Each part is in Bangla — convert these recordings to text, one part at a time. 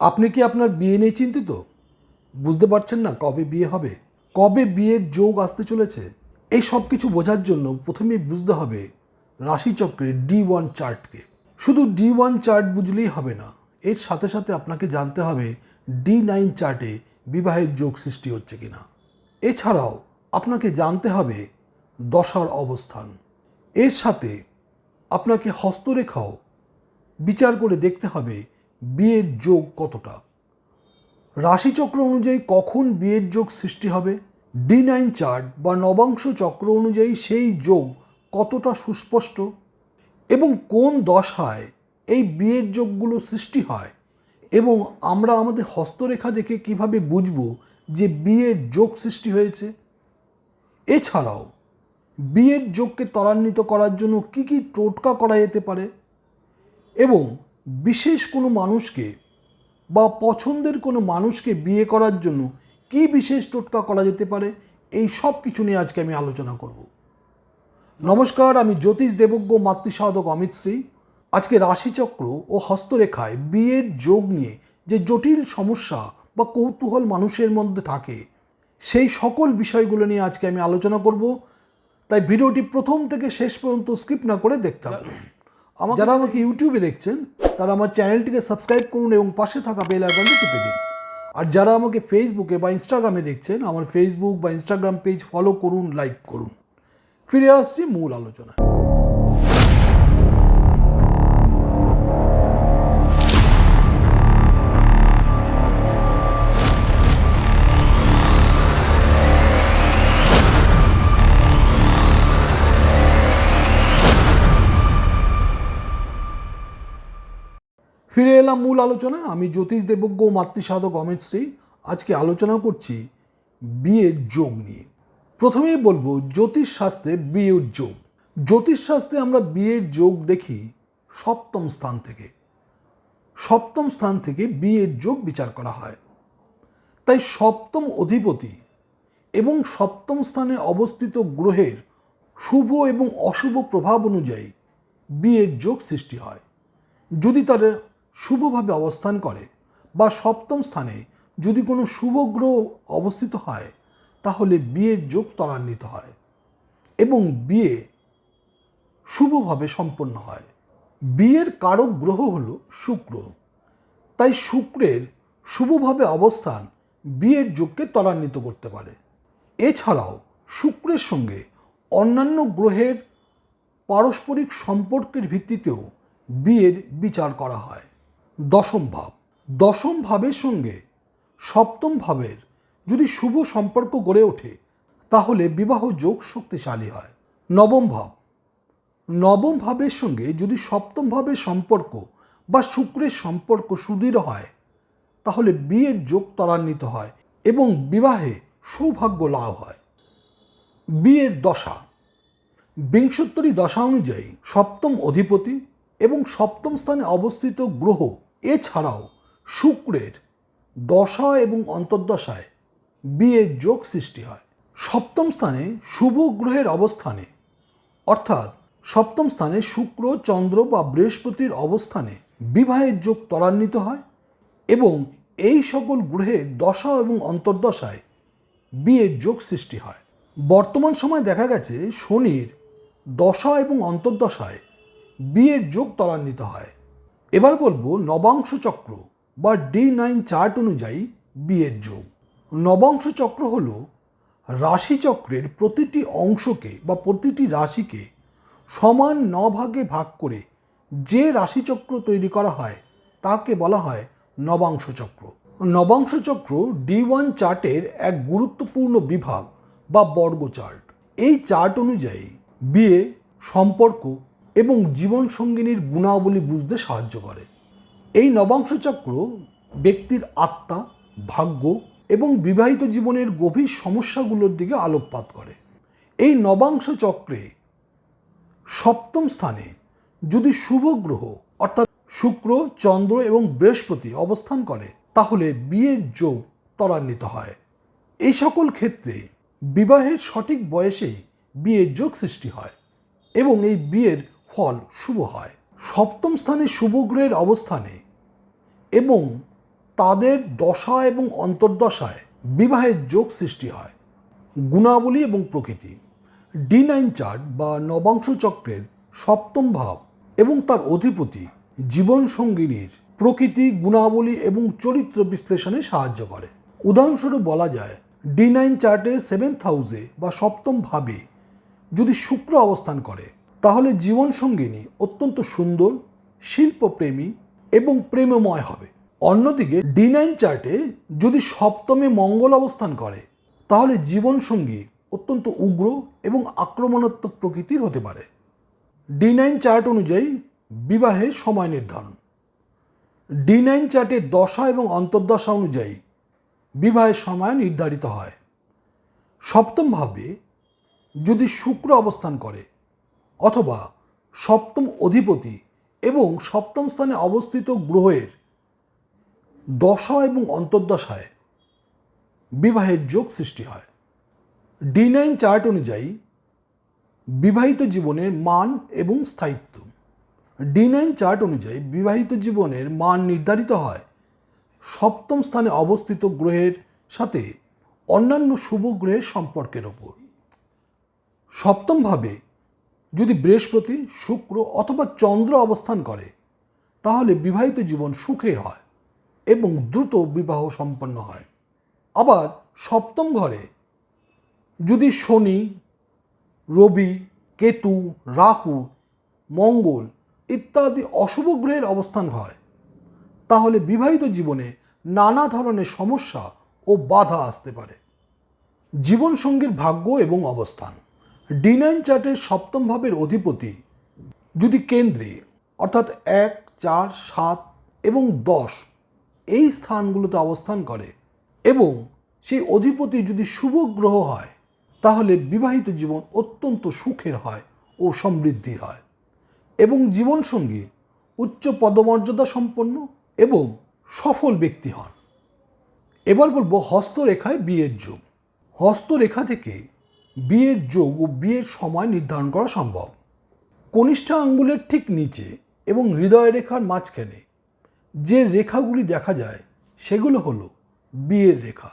আপনি কি আপনার বিয়ে নিয়ে চিন্তিত? বুঝতে পারছেন না কবে বিয়ে হবে, কবে বিয়ের যোগ আসতে চলেছে, এই সব কিছু বোঝার জন্য প্রথমেই বুঝতে হবে রাশিচক্রের ডি ওয়ান চার্টকে। শুধু ডি ওয়ান চার্ট বুঝলেই হবে না, এর সাথে সাথে আপনাকে জানতে হবে ডি নাইন চার্টে বিবাহের যোগ সৃষ্টি হচ্ছে কিনা। এছাড়াও আপনাকে জানতে হবে দশার অবস্থান। এর সাথে আপনাকে হস্তরেখাও বিচার করে দেখতে হবে বিয়ের যোগ কতটা? রাশিচক্র অনুযায়ী কখন বিয়ের যোগ সৃষ্টি হবে? ডি নাইন চার্ট বা নবাংশ চক্র অনুযায়ী সেই যোগ কতটা সুস্পষ্ট? এবং কোন দশায় এই বিয়ের যোগগুলো সৃষ্টি হয়? এবং আমরা আমাদের হস্তরেখা দেখে কীভাবে বুঝব যে বিয়ের যোগ সৃষ্টি হয়েছে? এছাড়াও, বিয়ের যোগকে ত্বরান্বিত করার জন্য কি কি টোটকা করা যেতে পারে? এবং বিশেষ কোনো মানুষকে বা পছন্দের কোনো মানুষকে বিয়ে করার জন্য কি বিশেষ টোটকা করা যেতে পারে? এই সব কিছু নিয়ে আজকে আমি আলোচনা করব। নমস্কার, আমি জ্যোতিষ দেবজ্ঞ মাতৃসাধক অমিত শ্রী। আজকে রাশিচক্র ও হস্তরেখায় বিয়ের যোগ নিয়ে যে জটিল সমস্যা বা কৌতূহল মানুষের মধ্যে থাকে, সেই সকল বিষয়গুলো নিয়ে আজকে আমি আলোচনা করব। তাই ভিডিওটি প্রথম থেকে শেষ পর্যন্ত স্কিপ না করে দেখতে হবে যারা আমাকে ইউটিউবে দেখছেন, তারা আমার চ্যানেলটিকে সাবস্ক্রাইব করুন এবং পাশে থাকা বেল আইকনটি টিপে দিন। আর যারা আমাকে ফেসবুকে বা ইনস্টাগ্রামে দেখছেন, আমার ফেসবুক বা ইনস্টাগ্রাম পেজ ফলো করুন লাইক করুন। ফিরে আসছি মূল আলোচনা ফিরে এলাম মূল আলোচনা আমি জ্যোতিষ দেবজ্ঞ মাতৃসাধক অমিত শ্রী। আজকে আলোচনা করছি বিয়ের যোগ নিয়ে। প্রথমেই বলব, জ্যোতিষ শাস্ত্রে বিয়ের যোগ। জ্যোতিষ শাস্ত্রে আমরা বিয়ের যোগ দেখি সপ্তম স্থান থেকে। সপ্তম স্থান থেকে বিয়ের যোগ বিচার করা হয়। তাই সপ্তম অধিপতি এবং সপ্তম স্থানে অবস্থিত গ্রহের শুভ এবং অশুভ প্রভাব অনুযায়ী বিয়ের যোগ সৃষ্টি হয়। যদি তারা শুভভাবে অবস্থান করে বা সপ্তম স্থানে যদি কোনো শুভ গ্রহ অবস্থিত হয়, তাহলে বিয়ের যোগ ত্বরান্বিত হয় এবং বিয়ে শুভভাবে সম্পন্ন হয়। বিয়ের কারক গ্রহ হল শুক্র। তাই শুক্রের শুভভাবে অবস্থান বিয়ের যোগকে ত্বরান্বিত করতে পারে। এছাড়াও শুক্রের সঙ্গে অন্যান্য গ্রহের পারস্পরিক সম্পর্কের ভিত্তিতেও বিয়ের বিচার করা হয়। দশম ভাব। দশম ভাবের সঙ্গে সপ্তম ভাবের যদি শুভ সম্পর্ক গড়ে ওঠে, তাহলে বিবাহ যোগ শক্তিশালী হয়। নবম ভাব। নবম ভাবের সঙ্গে যদি সপ্তম ভাবের সম্পর্ক বা শুক্রের সম্পর্ক সুদৃঢ় হয়, তাহলে বিয়ের যোগ ত্বরান্বিত হয় এবং বিবাহে সৌভাগ্য লাভ হয়। বিয়ের দশা। বিংশোত্তরী দশা অনুযায়ী সপ্তম অধিপতি এবং সপ্তম স্থানে অবস্থিত গ্রহ এছাড়াও শুক্রের দশা এবং অন্তর্দশায় বিয়ের যোগ সৃষ্টি হয়। সপ্তম স্থানে শুভ গ্রহের অবস্থানে, অর্থাৎ সপ্তম স্থানে শুক্র, চন্দ্র বা বৃহস্পতির অবস্থানে বিবাহের যোগ ত্বরান্বিত হয় এবং এই সকল গ্রহের দশা এবং অন্তর্দশায় বিয়ের যোগ সৃষ্টি হয়। বর্তমান সময় দেখা গেছে শনির দশা এবং অন্তর্দশায় বিয়ের যোগ ত্বরান্বিত হয়। এবার বলব নবাংশ চক্র বা ডি নাইন চার্ট অনুযায়ী বিয়ের যোগ। নবাংশ চক্র হল রাশিচক্রের প্রতিটি অংশকে বা প্রতিটি রাশিকে সমান ন ভাগে ভাগ করে যে রাশিচক্র তৈরি করা হয় তাকে বলা হয় নবাংশ চক্র। নবাংশ চক্র ডি ওয়ান চার্টের এক গুরুত্বপূর্ণ বিভাগ বা বর্গ চার্ট। এই চার্ট অনুযায়ী বিয়ে, সম্পর্ক এবং জীবনসঙ্গিনীর গুণাবলী বুঝতে সাহায্য করে। এই নবাংশ চক্র ব্যক্তির আত্মা, ভাগ্য এবং বিবাহিত জীবনের গভীর সমস্যাগুলোর দিকে আলোকপাত করে। এই নবাংশ চক্রে সপ্তম স্থানে যদি শুভ গ্রহ অর্থাৎ শুক্র, চন্দ্র এবং বৃহস্পতি অবস্থান করে, তাহলে বিয়ের যোগ ত্বরান্বিত হয়। এই সকল ক্ষেত্রে বিবাহের সঠিক বয়সেই বিয়ের যোগ সৃষ্টি হয় এবং এই বিয়ের ফল শুভ হয়। সপ্তম স্থানে শুভ গ্রহের অবস্থানে এবং তাদের দশা এবং অন্তর্দশায় বিবাহের যোগ সৃষ্টি হয়। গুণাবলী এবং প্রকৃতি। ডি নাইন চার্ট বা নবাংশ চক্রের সপ্তম ভাব এবং তার অধিপতি জীবন সঙ্গিনীর প্রকৃতি, গুণাবলী এবং চরিত্র বিশ্লেষণে সাহায্য করে। উদাহরণস্বরূপ বলা যায় ডি নাইন চার্টের সেভেন্থ হাউসে বা সপ্তম ভাবে যদি শুক্র অবস্থান করে তাহলে জীবন সঙ্গিনী অত্যন্ত সুন্দর, শিল্পপ্রেমী এবং প্রেমময় হবে। অন্যদিকে ডি নাইন চার্টে যদি সপ্তমে মঙ্গল অবস্থান করে, তাহলে জীবনসঙ্গী অত্যন্ত উগ্র এবং আক্রমণাত্মক প্রকৃতির হতে পারে। ডি নাইন চার্ট অনুযায়ী বিবাহের সময় নির্ধারণ। ডি নাইন চার্টের দশা এবং অন্তর্দশা অনুযায়ী বিবাহের সময় নির্ধারিত হয়। সপ্তমভাবে যদি শুক্র অবস্থান করে অথবা সপ্তম অধিপতি এবং সপ্তম স্থানে অবস্থিত গ্রহের দশা এবং অন্তর্দশায় বিবাহের যোগ সৃষ্টি হয়। ডি নাইন চার্ট অনুযায়ী বিবাহিত জীবনের মান এবং স্থায়িত্ব। ডি নাইন চার্ট অনুযায়ী বিবাহিত জীবনের মান নির্ধারিত হয় সপ্তম স্থানে অবস্থিত গ্রহের সাথে অন্যান্য শুভ গ্রহের সম্পর্কের ওপর। সপ্তমভাবে যদি বৃহস্পতি, শুক্র অথবা চন্দ্র অবস্থান করে, তাহলে বিবাহিত জীবন সুখের হয় এবং দ্রুত বিবাহ সম্পন্ন হয়। আবার সপ্তম ঘরে যদি শনি, রবি, কেতু, রাহু, মঙ্গল ইত্যাদি অশুভ গ্রহের অবস্থান হয়, তাহলে বিবাহিত জীবনে নানা ধরনের সমস্যা ও বাধা আসতে পারে। জীবনসঙ্গীর ভাগ্য এবং অবস্থান। ডি নাইন চার্টের সপ্তম ভাবের অধিপতি যদি কেন্দ্রে, অর্থাৎ এক, চার, সাত এবং দশ এই স্থানগুলোতে অবস্থান করে এবং সেই অধিপতি যদি শুভ গ্রহ হয়, তাহলে বিবাহিত জীবন অত্যন্ত সুখের হয় ও সমৃদ্ধির হয় এবং জীবনসঙ্গী উচ্চ পদমর্যাদা সম্পন্ন এবং সফল ব্যক্তি হন। এবার বলব হস্তরেখায় বিয়ের যোগ। হস্তরেখা থেকে বিয়ের যোগ ও বিয়ের সময় নির্ধারণ করা সম্ভব। কনিষ্ঠ আঙ্গুলের ঠিক নিচে এবং হৃদয় রেখার মাঝখানে যে রেখাগুলি দেখা যায়, সেগুলো হলো বিয়ের রেখা।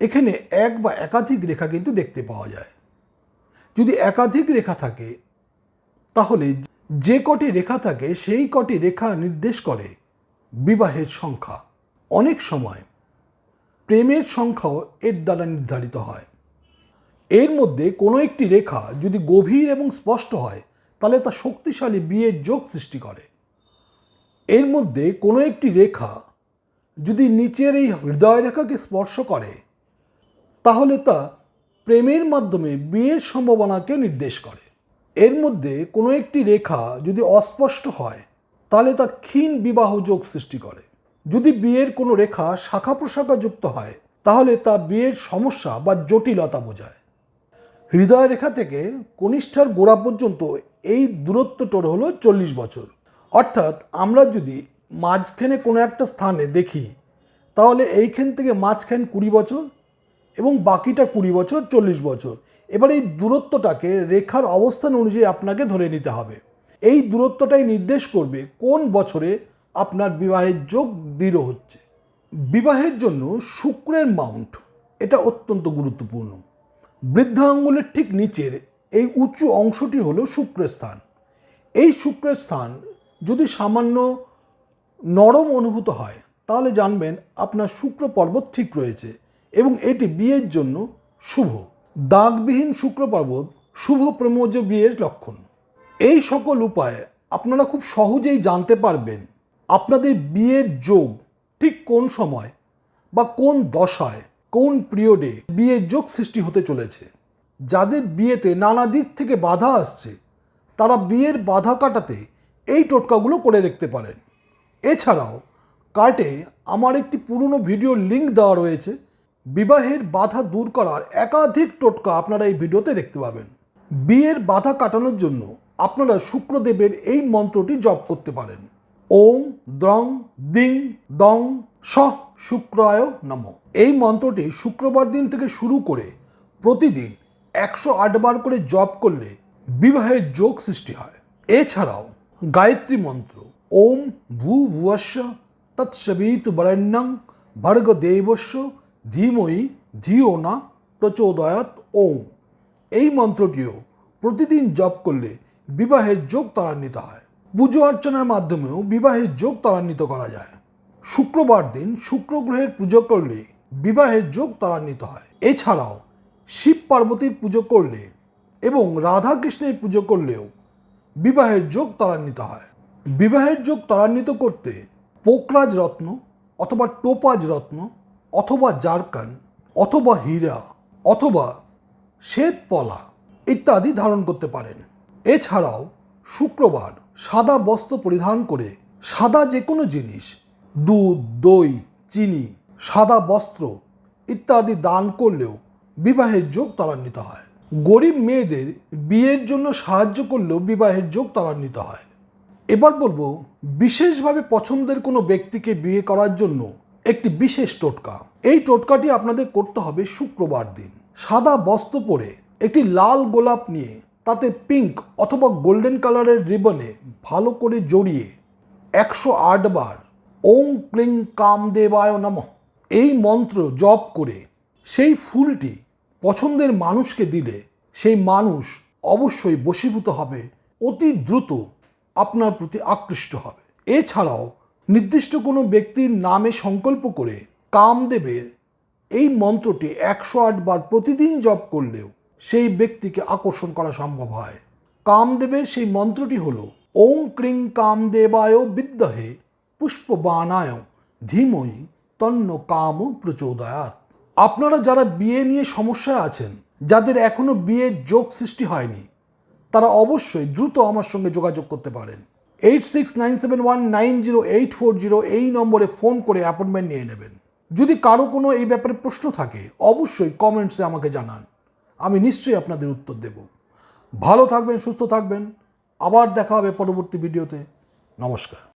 এখানে এক বা একাধিক রেখা কিন্তু দেখতে পাওয়া যায়। যদি একাধিক রেখা থাকে, তাহলে যে কটি রেখা থাকে, সেই কটি রেখা নির্দেশ করে বিবাহের সংখ্যা। অনেক সময় প্রেমের সংখ্যাও এর দ্বারা নির্ধারিত হয়। এর মধ্যে কোনো একটি রেখা যদি গভীর এবং স্পষ্ট হয়, তাহলে তা শক্তিশালী বিয়ের যোগ সৃষ্টি করে। এর মধ্যে কোনো একটি রেখা যদি নিচের এই হৃদয় রেখাকে স্পর্শ করে, তাহলে তা প্রেমের মাধ্যমে বিয়ের সম্ভাবনাকে নির্দেশ করে। এর মধ্যে কোনো একটি রেখা যদি অস্পষ্ট হয়, তাহলে তা ক্ষীণ বিবাহ যোগ সৃষ্টি করে। যদি বিয়ের কোনো রেখা শাখা প্রশাখা যুক্ত হয়, তাহলে তা বিয়ের সমস্যা বা জটিলতা বোঝায়। হৃদয় রেখা থেকে কনিষ্ঠার গোড়া পর্যন্ত এই দূরত্বটার হলো চল্লিশ বছর। অর্থাৎ আমরা যদি মাঝখানে কোনো একটা স্থানে দেখি, তাহলে এইখান থেকে মাঝখান কুড়ি বছর এবং বাকিটা কুড়ি বছর চল্লিশ বছর। এবার এই দূরত্বটাকে রেখার অবস্থান অনুযায়ী আপনাকে ধরে নিতে হবে। এই দূরত্বটাই নির্দেশ করবে কোন বছরে আপনার বিবাহের যোগ দৃঢ় হচ্ছে। বিবাহের জন্য শুক্রের মাউন্ট, এটা অত্যন্ত গুরুত্বপূর্ণ। বৃদ্ধা আঙ্গুলের ঠিক নিচের এই উঁচু অংশটি হলো শুক্রের স্থান এই শুক্রের স্থান যদি সামান্য নরম অনুভূত হয়, তাহলে জানবেন আপনার শুক্র পর্বত ঠিক রয়েছে এবং এটি বিয়ের জন্য শুভ। দাগবিহীন শুক্র পর্বত শুভ প্রেমজ বিয়ের লক্ষণ। এই সকল উপায়ে আপনারা খুব সহজেই জানতে পারবেন আপনাদের বিয়ের যোগ ঠিক কোন সময় বা কোন দশায় কোন পিরিয়ডে বিয়ের যোগ সৃষ্টি হতে চলেছে? যাদের বিয়েতে নানা দিক থেকে বাধা আসছে, তারা বিয়ের বাধা কাটাতে এই টোটকাগুলো করে দেখতে পারেন। এছাড়াও, কার্টে আমার একটি পুরনো ভিডিওর লিঙ্ক দেওয়া রয়েছে। বিবাহের বাধা দূর করার একাধিক টোটকা আপনারা এই ভিডিওতে দেখতে পাবেন। বিয়ের বাধা কাটানোর জন্য আপনারা শুক্রদেবের এই মন্ত্রটি জপ করতে পারেন। ওম দ্রং দিং দং স শুক্রায় নম। এই মন্ত্রটি শুক্রবার দিন থেকে শুরু করে প্রতিদিন একশো আটবার করে জপ করলে বিবাহের যোগ সৃষ্টি হয়। এছাড়াও গায়ত্রী মন্ত্র, ওম ভূ ভুয়স্য তৎসবিত বরেণ্যং ভর্গ দেবস্য ধীময়ী ধিও না প্রচোদয়াত ওম। এই মন্ত্রটিও প্রতিদিন জপ করলে বিবাহের যোগ ত্বরান্বিত হয়। পুজো অর্চনার মাধ্যমেও বিবাহের যোগ ত্বরান্বিত করা যায়। শুক্রবার দিন শুক্র গ্রহের পুজো করলে বিবাহের যোগ ত্বরান্বিত হয়। এছাড়াও শিব পার্বতীর পুজো করলে এবং রাধা কৃষ্ণের পুজো করলেও বিবাহের যোগ ত্বরান্বিত হয়। বিবাহের যোগ ত্বরান্বিত করতে পোকরাজ রত্ন অথবা টোপাজ রত্ন অথবা জারকান অথবা হীরা অথবা শ্বেত পলা ইত্যাদি ধারণ করতে পারেন। এছাড়াও শুক্রবার সাদা বস্ত্র পরিধান করে সাদা যে কোনো জিনিস, দুধ, দই, চিনি সাদা বস্ত্র ইত্যাদি দান করলেও বিবাহের যোগ ত্বরান্বিত হয়। গরিব মেয়েদের বিয়ের জন্য সাহায্য করলেও বিবাহের যোগ ত্বরান্বিত হয়। এবার বলব, বিশেষভাবে পছন্দের কোনো ব্যক্তিকে বিয়ে করার জন্য একটি বিশেষ টোটকা। এই টোটকাটি আপনাদের করতে হবে শুক্রবার দিন। সাদা বস্ত্র পরে একটি লাল গোলাপ নিয়ে তাতে পিঙ্ক অথবা গোল্ডেন কালারের রিবনে ভালো করে জড়িয়ে একশো আট বার ওং ক্লিং কাম দেবায় নমঃ। এই মন্ত্র জপ করে সেই ফুলটি পছন্দের মানুষকে দিলে সেই মানুষ অবশ্যই বশীভূত হবে, অতি দ্রুত আপনার প্রতি আকৃষ্ট হবে। এছাড়াও নির্দিষ্ট কোনো ব্যক্তির নামে সংকল্প করে কামদেবের এই মন্ত্রটি একশো আট বার প্রতিদিন জপ করলেও সেই ব্যক্তিকে আকর্ষণ করা সম্ভব হয়। কামদেবের সেই মন্ত্রটি হল, ওং ক্রিং কামদেবায় বিদ্যহে পুষ্পবানায় ধীময়ী তন্ন কাম প্রচোদয়াত আপনারা যারা বিয়ে নিয়ে সমস্যায় আছেন, যাদের এখনও বিয়ের যোগ সৃষ্টি হয়নি, তারা অবশ্যই দ্রুত আমার সঙ্গে যোগাযোগ করতে পারেন। Eight six nine seven one nine zero eight four zero এই নম্বরে ফোন করে অ্যাপয়েন্টমেন্ট নিয়ে নেবেন। যদি কারও কোনো এই ব্যাপারে প্রশ্ন থাকে, অবশ্যই কমেন্টসে আমাকে জানান। আমি নিশ্চয়ই আপনাদের উত্তর দেব। ভালো থাকবেন, সুস্থ থাকবেন। আবার দেখা হবে পরবর্তী ভিডিওতে। নমস্কার।